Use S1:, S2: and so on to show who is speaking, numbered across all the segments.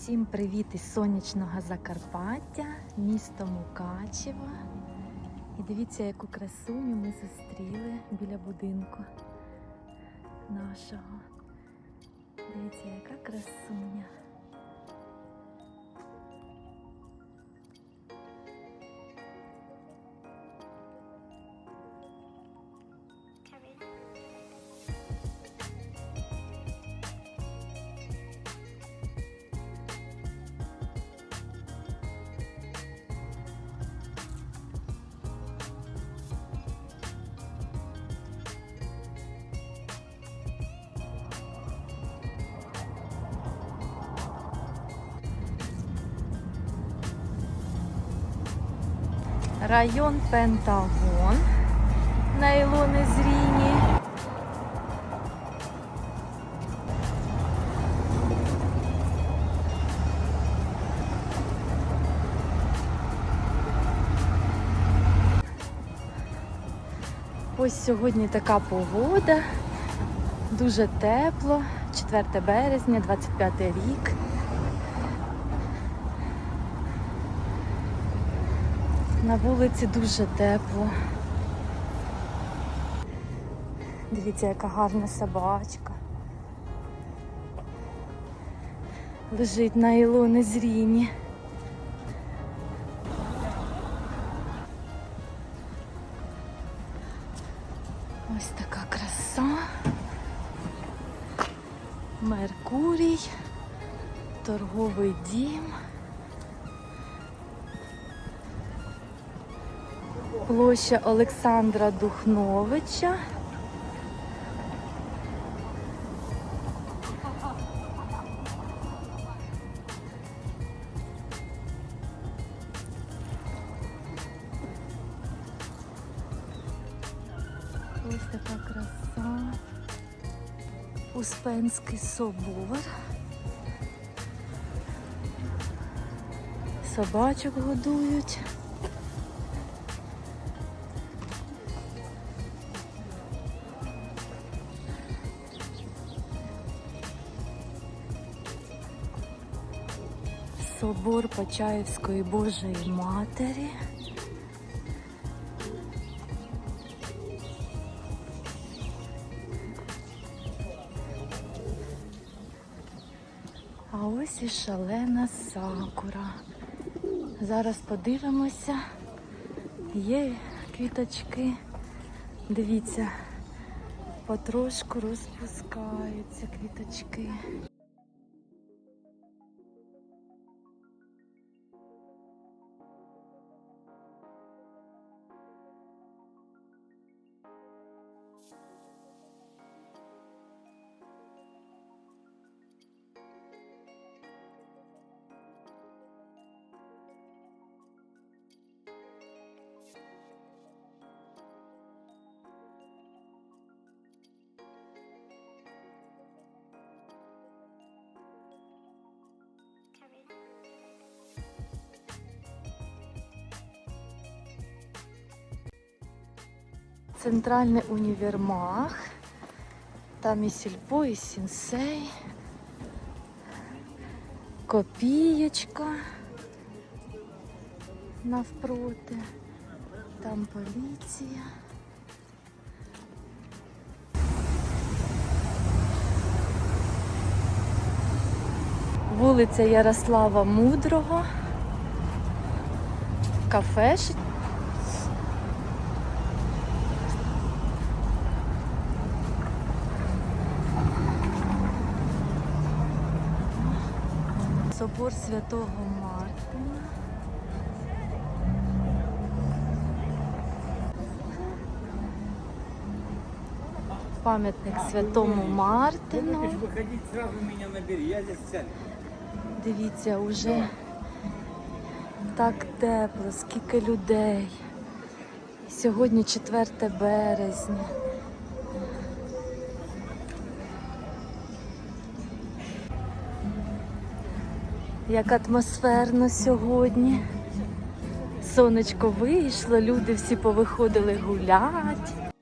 S1: Всім привіт із сонячного Закарпаття, місто Мукачево. І дивіться, яку красуню ми зустріли біля будинку нашого. Дивіться, яка красуня. Район Пентагон на Ілони Зріні. Ось сьогодні така погода, дуже тепло, 4 березня, 25 рік. На вулиці дуже тепло. Дивіться, яка гарна собачка. Лежить на Ілони зріні. Ось така краса. Меркурій, торговий дім. Площа Олександра Духновича. Ось така краса. Успенський собор. Собачок годують. Собор Почаївської Божої Матері. А ось і шалена сакура. Зараз подивимося. Є квіточки. Дивіться, потрошку розпускаються квіточки. Центральний універмаг. Там і сільпо, і сінсей. Копієчка навпроти. Там поліція. Вулиця Ярослава Мудрого. Кафеші. Собор Святого Мартина. Пам'ятник Святому Мартину.
S2: Меня набери, я здесь сяду.
S1: Дивіться, уже так тепло, скільки людей. Сьогодні 4 березня. Як атмосферно сьогодні. Сонечко вийшло, люди всі повиходили гулять.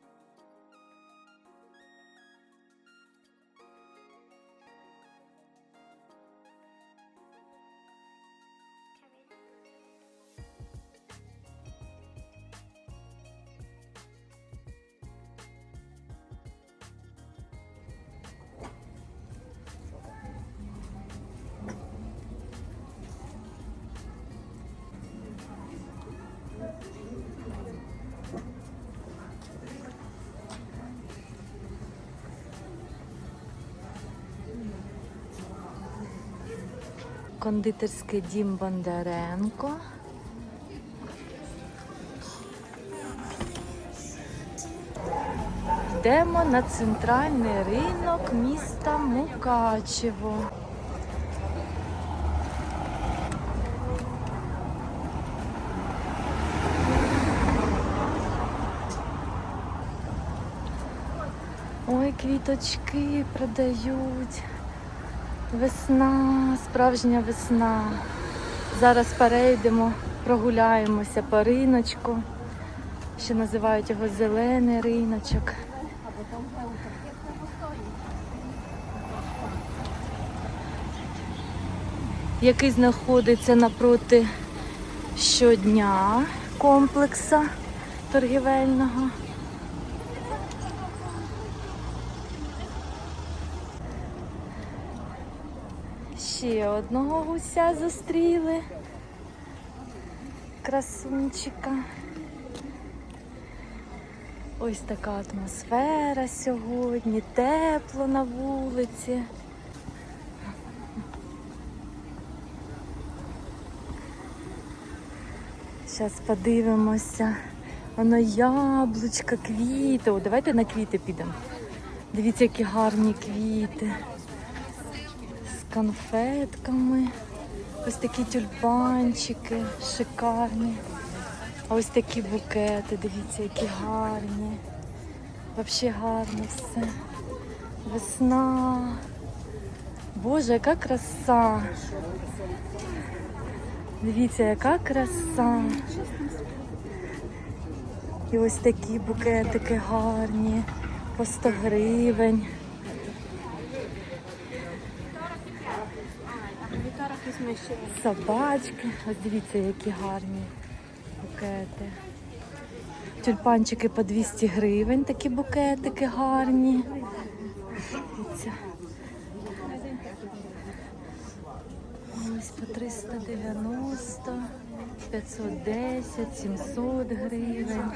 S1: Кондитерський дім Бондаренко. Йдемо на центральний ринок міста Мукачево. Ой, квіточки продають. Весна, справжня весна. Зараз перейдемо, прогуляємося по риночку. Ще називають його зелений риночок. Який знаходиться напроти щодня комплекса торгівельного. Ще одного гуся зустріли. Красунчика. Ось така атмосфера сьогодні, тепло на вулиці. Зараз подивимося. Воно яблучка, квіти. О, давайте на квіти підемо. Дивіться, які гарні квіти конфетками. Ось такі тюльпанчики шикарні. А ось такі букети, дивіться, які гарні. Взагалі гарно все. Весна. Боже, яка краса. Дивіться, яка краса. І ось такі букетики гарні. По 100 гривень. Собачки. Ось дивіться, які гарні букети. Тюльпанчики по 200 гривень, такі букетики гарні. Дивіться. Ось по 390, 510, 700 гривень.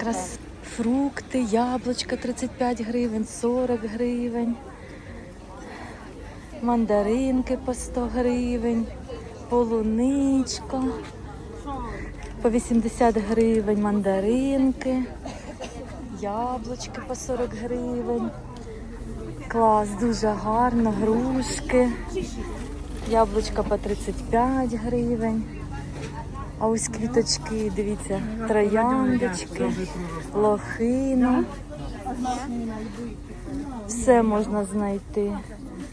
S1: Крас... Фрукти, яблучка 35 гривень, 40 гривень. Мандаринки по 100 гривень, полуничка. По 80 гривень мандаринки, яблучки по 40 гривень. Клас, дуже гарно, грушки. Яблучка по 35 гривень. А ось квіточки, дивіться, трояндочки, лохина. Все можна знайти.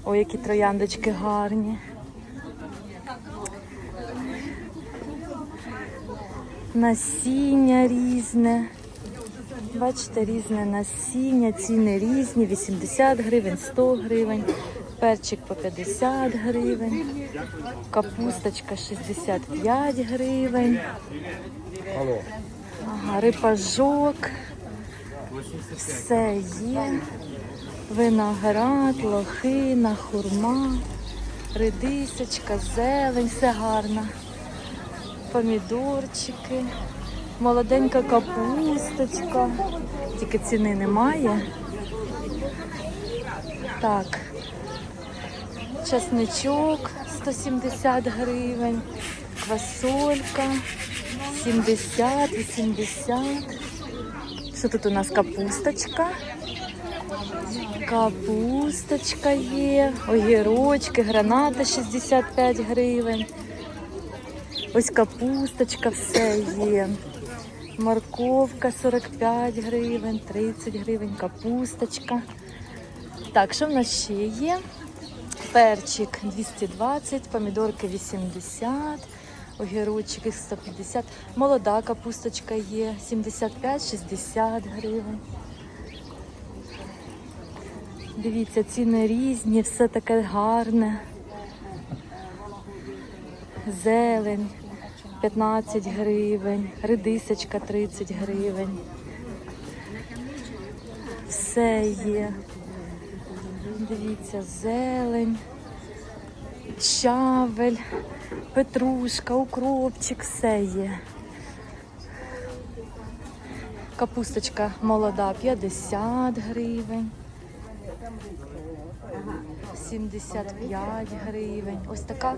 S1: Ой, які трояндочки гарні. Насіння різне. Бачите, різне насіння, ціни різні, 80 гривень, 100 гривень, перчик по 50 гривень, капусточка 65 гривень, ага, рипажок, все є, виноград, лохина, хурма, редисочка, зелень, все гарно, помідорчики. Молоденька капусточка. Тільки ціни немає. Так. Часничок 170 гривень. Квасолька 70, 80. Що тут у нас капусточка? Капусточка є, огірочки, граната 65 гривень. Ось капусточка, все є. Морковка 45 гривень, 30 гривень, капусточка. Так, що в нас ще є? Перчик 220, помідорки 80, огірочки 150. Молода капусточка є 75-60 гривень. Дивіться, ціни різні, все таке гарне. Зелень 15 гривень, редисочка 30 гривень. Все є. Дивіться, зелень, щавель, петрушка, укропчик, все є. Капусточка молода 50 гривень. 75 гривень. Ось така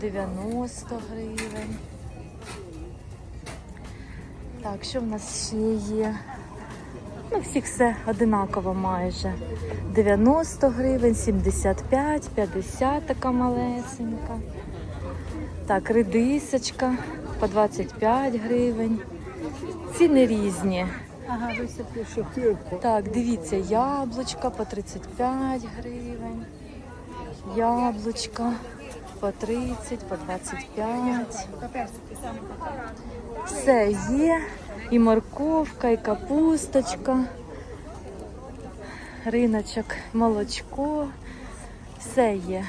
S1: 90 гривень. Так, що в нас ще є? Ну, всіх все одинаково майже. 90 гривень, 75, 50 така малесенька. Так, редисочка по 25 гривень. Ціни різні.
S3: Ага, шокірку.
S1: Так, дивіться, яблучка по 35 гривень. Яблучка по 30, по 25. Все є. І морковка, і капусточка, риночок, молочко. Все є.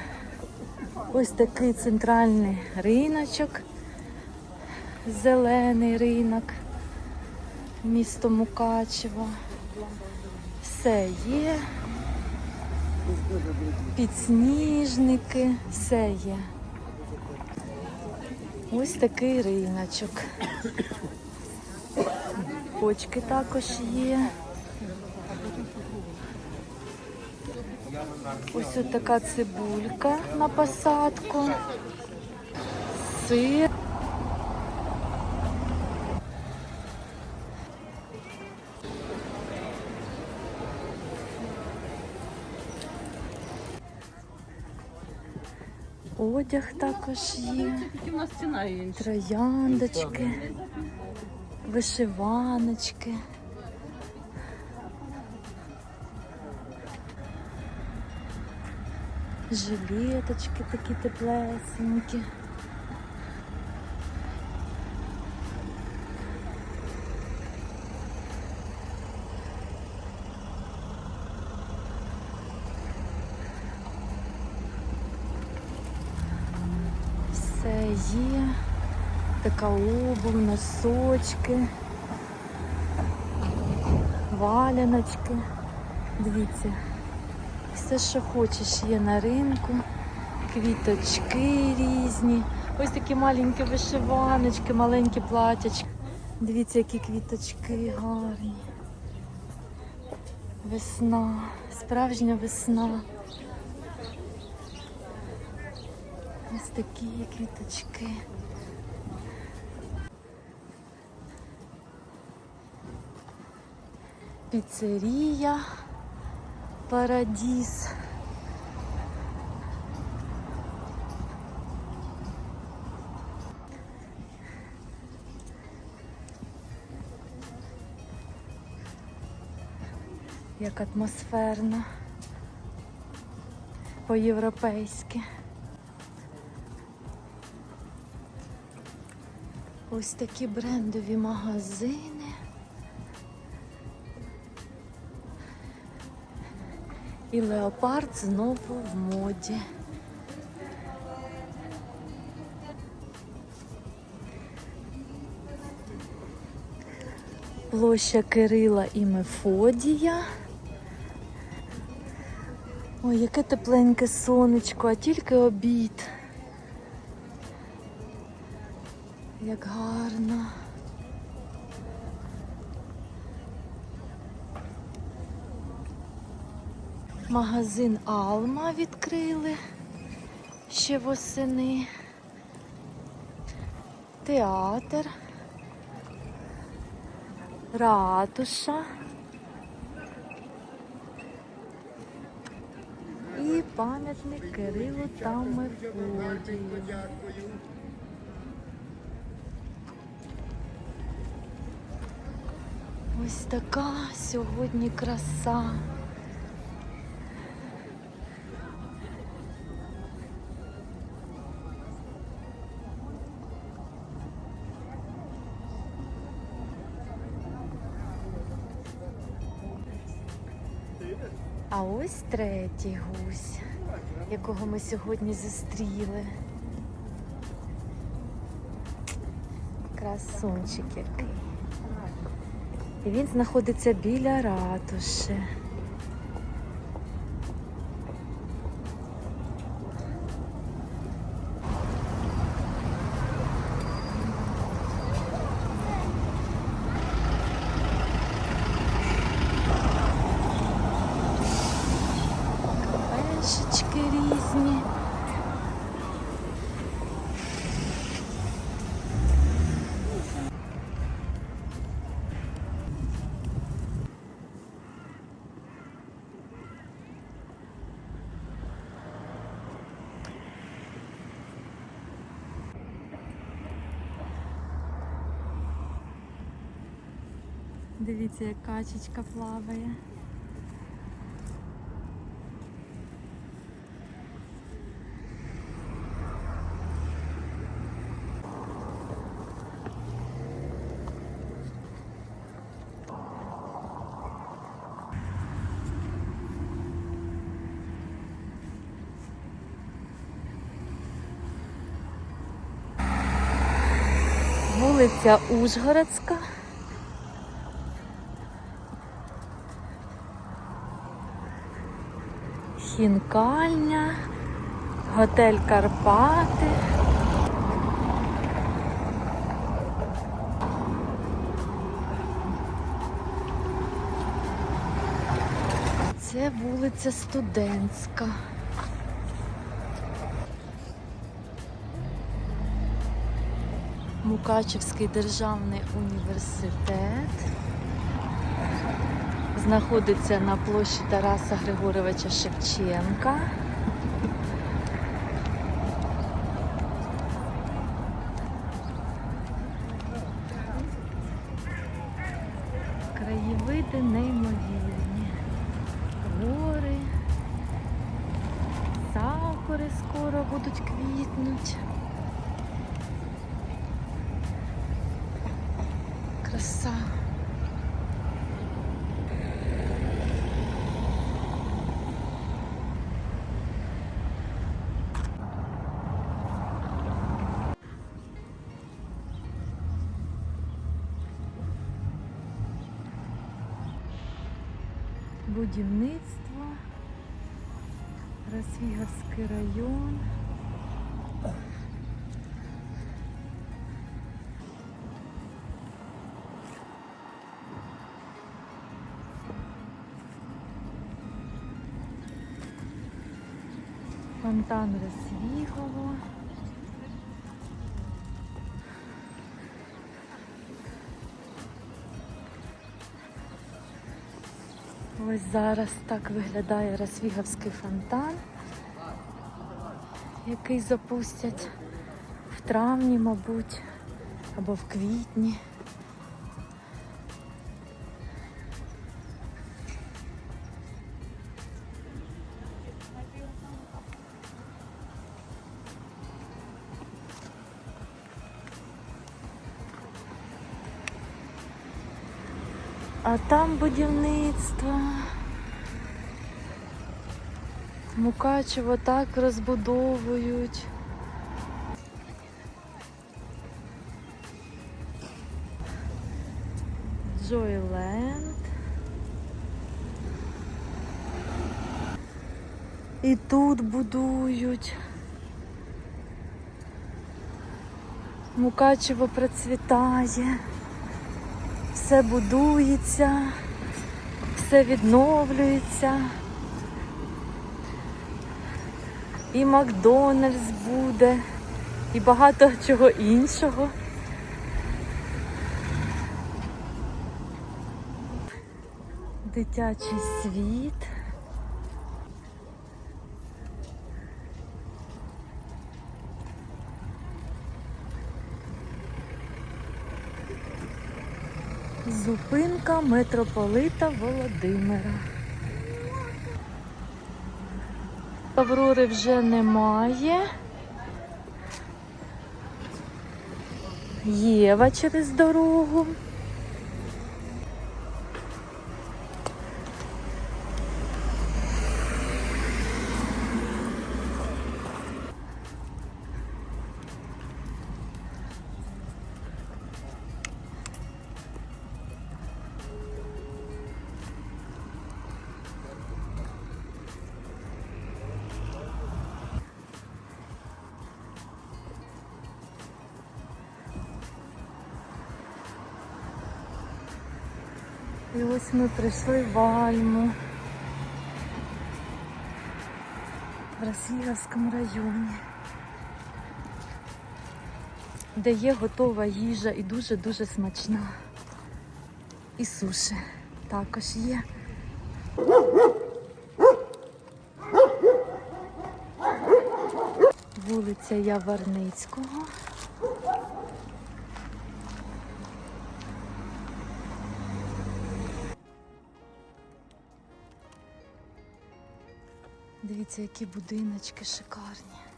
S1: Ось такий центральний риночок. Зелений ринок. Місто Мукачево. Все є. Підсніжники, все є. Ось такий риночок. Почки також є. Ось така цибулька на посадку. Сир. Одяг також є.
S3: У нас ціна інша.
S1: Трояндочки, вишиваночки. Жилеточки такі теплесенькі. Все є. Така обув, носочки, валяночки. Дивіться, все, що хочеш, є на ринку. Квіточки різні. Ось такі маленькі вишиваночки, маленькі платячки. Дивіться, які квіточки гарні. Весна, справжня весна. Такі квіточки. Піцерія Парадіс. Як атмосферно, по-європейськи. Ось такі брендові магазини. І леопард знову в моді. Площа Кирила і Мефодія. Ой, яке тепленьке сонечко, а тільки обід. Як гарно. Магазин Алма відкрили ще восени. Театр. Ратуша. І пам'ятник Кирилу та Мефодію. Ось така сьогодні краса. А ось третій гусь, якого ми сьогодні зустріли. Красунчик який. І він знаходиться біля ратуші. Дивіться, як качечка плаває. Вулиця Ужгородська. Хінкальня, готель Карпати. Це вулиця Студентська. Мукачевський державний університет знаходиться на площі Тараса Григоровича Шевченка. Краєвиди неймовірні. Гори, сакури скоро будуть квітнуть. Краса. Будівництво, Росвіговський район. Фонтан Розвігово. Зараз так виглядає Розвігавський фонтан, який запустять в травні, мабуть, або в квітні. А там будівництво. Мукачево так розбудовують. Джойленд. І тут будують. Мукачево процвітає все будується, все відновлюється. І Макдональдс буде, і багато чого іншого. Дитячий світ. Зупинка митрополита Володимира. Аврори вже немає. Єва через дорогу. Ось ми прийшли в Альму. В Росіївському районі. Де є готова їжа і дуже-дуже смачна. І суші також є. Вулиця Яворницького. Дивіться, які будиночки шикарні.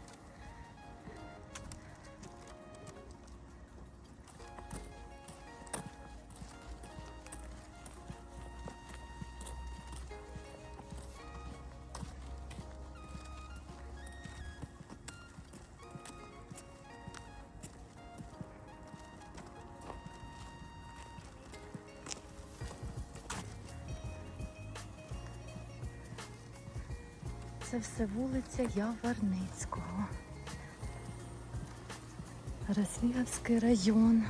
S1: Це все вулиця Яворницького. Розвігавський район.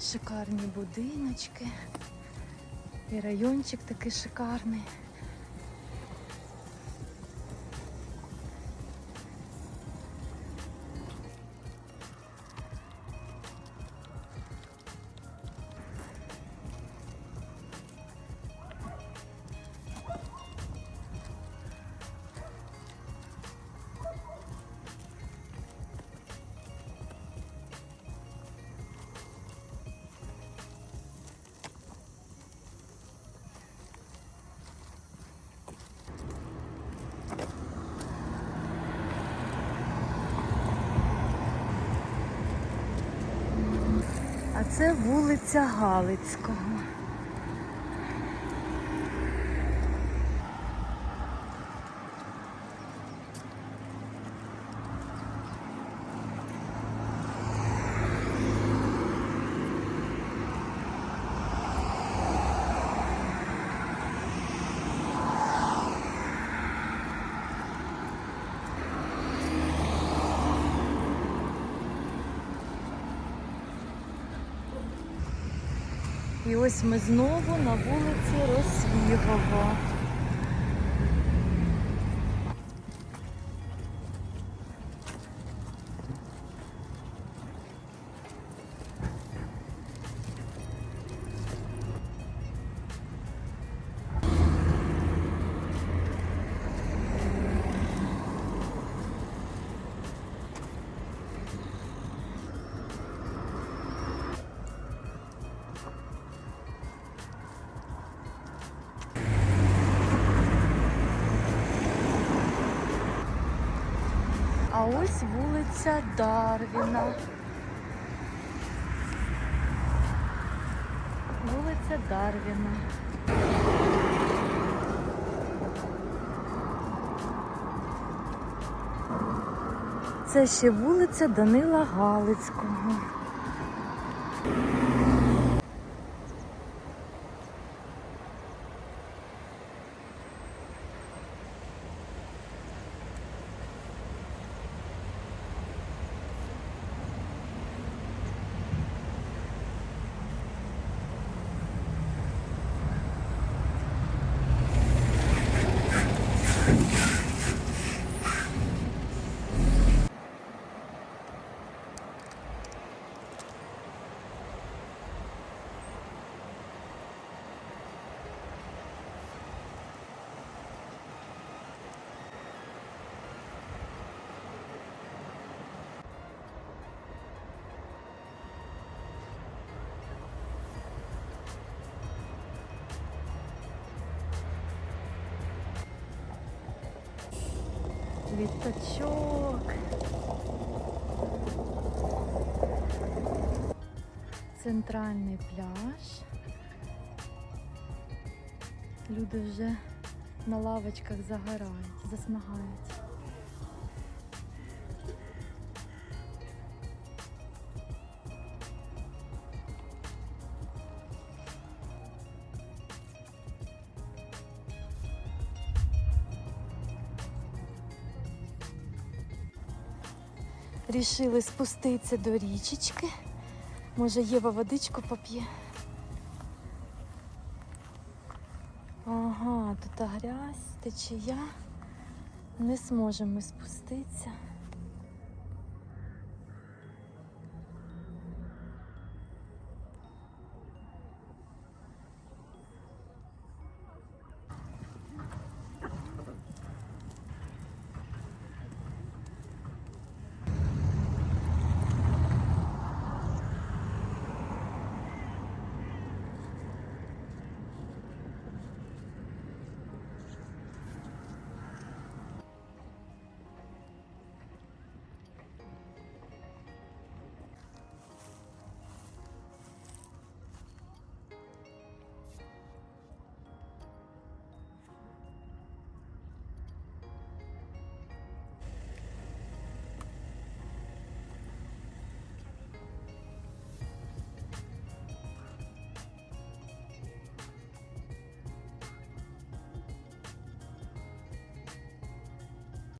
S1: Шикарні будиночки. І райончик такий шикарний. А це вулиця Галицького. І ось ми знову на вулиці Росвігова. Ось вулиця Дарвіна. Вулиця Дарвіна. Це ще вулиця Данила Галицького. Літачок. Центральний пляж. Люди вже на лавочках загорають, засмагають. Рішили спуститися до річечки. Може, Єва водичку поп'є. Ага, тут грязь, течія. Не зможемо спуститися.